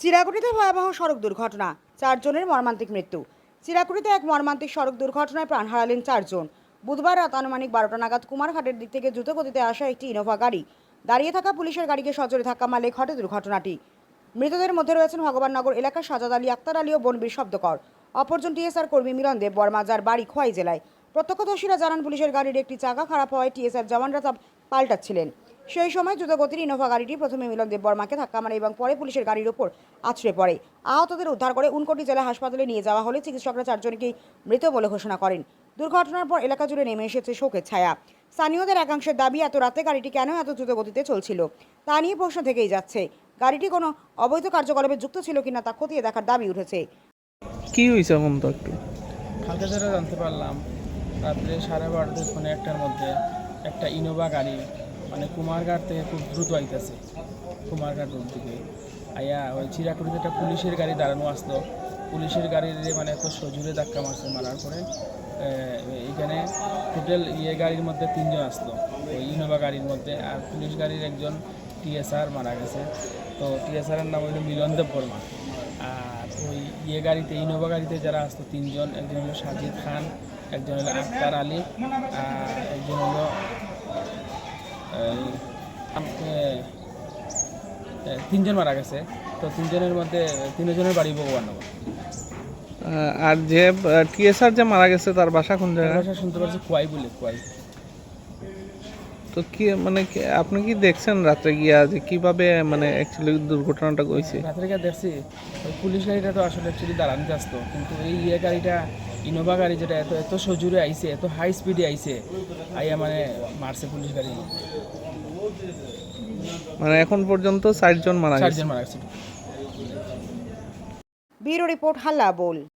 চিরাকুটিতে ভয়াবহ সড়ক দুর্ঘটনা, চারজনের মর্মান্তিক মৃত্যু। চিরাকুটিতে এক মর্মান্তিক সড়ক দুর্ঘটনায় প্রাণ হারালেন চারজন। বুধবার রাত আনুমানিক বারোটা নাগাদ কুমারঘাটের দিক থেকে দ্রুত গতিতে আসা একটি ইনোভা গাড়ি। দাঁড়িয়ে থাকা পুলিশের গাড়িকে সজোরে ধাক্কা মারলে ঘটে দুর্ঘটনাটি। মৃতদের মধ্যে রয়েছেন ভগবাননগর এলাকার সাজাদ আলী, আক্তার আলী ও বনবীর শব্দকর। অপরজন টিএসআর কর্মী মিলন দেব বর্মা যার বাড়ি খোয়াই জেলায়। প্রত্যক্ষদর্শীরা জানান, পুলিশের গাড়ির একটি চাকা খারাপ হওয়ায় টিএসআর জওয়ানরা তা পাল্টাচ্ছিলেন। সেই সময় দ্রুতগতির ইনোভা গাড়িটি প্রথমে মিলন দেব বর্মাকে ধাক্কা মারে এবং পরে পুলিশের গাড়ির ওপর আছড়ে পড়ে। আহতদের উদ্ধার করে উনকোটি জেলা হাসপাতালে নিয়ে যাওয়া হলে চিকিৎসকরা চারজনকেই মৃত বলে ঘোষণা করেন। দুর্ঘটনার পর এলাকা জুড়ে নেমে এসেছে শোকের ছায়া। স্থানীয়দের একাংশের দাবি এত রাতে গাড়িটি কেন এত দ্রুত গতিতে চলছিল? তা নিয়ে প্রশ্ন থেকেই যাচ্ছে। গাড়িটি কোনো অবৈধ কার্যকলাপে যুক্ত ছিল কিনা তা খতিয়ে দেখার দাবি উঠেছে। কি হয়েছে এখন তো একটু? কালকে যেটা জানতে পারলাম রাত্রে সাড়ে বারোটা পৌনে একটার মধ্যে একটা ইনোভা গাড়ি মানে কুমারঘাট থেকে খুব দ্রুত আইতেছে। কুমারঘাট রোড থেকে আইয়া ওই চিরাকুড়িতে একটা পুলিশের গাড়ি দাঁড়ানো আসতো। পুলিশের গাড়ির মানে এত সজুরে ধাক্কা মারছে, মারার পরে এখানে টোটাল ইয়ে গাড়ির মধ্যে তিনজন আসতো ওই ইনোভা গাড়ির মধ্যে। আর পুলিশ গাড়ির একজন টিএসআর মারা গেছে। তো টিএসআরের নাম হলো মিলন দেব বর্মা। আর ওই ইয়ে গাড়িতে, ইনোভা গাড়িতে যারা আসতো তিনজন, একজন হলো সাজিদ খান, একজন হলো আক্তার আলী, আর একজন হলো তিনজন মারা গেছে। তো তিনজনের মধ্যে তিনজনের বাড়ি ভগবাননগর আহ, আর যে টিএসআর যে মারা গেছে তার বাসা কোন জায়গায়? বাসা শুনতে পাচ্ছি কুয়াই বলে কোয়াই। তো কি মানে কি- আপনি কি দেখছেন রাত্রে গিয়া যে কীভাবে মানে অ্যাকচুয়ালি দুর্ঘটনাটা হয়েছে রাত্রে গিয়ে দেখছি ওই পুলিশ গাড়িটা তো আসলে অ্যাকচুয়ালি দাঁড়ানো আসতো কিন্তু এই ইয়ে গাড়িটা ইনোভা গাড়ি যেটা এত এত সজুরে আইছে এত হাই স্পিডে আইছে আইয়া মানে মারছে পুলিশ গাড়ি। মানে এখন পর্যন্ত চারজন মারা গেছে। চারজন মারা গেছে। ব্যুরো রিপোর্ট হাল্লা বোল।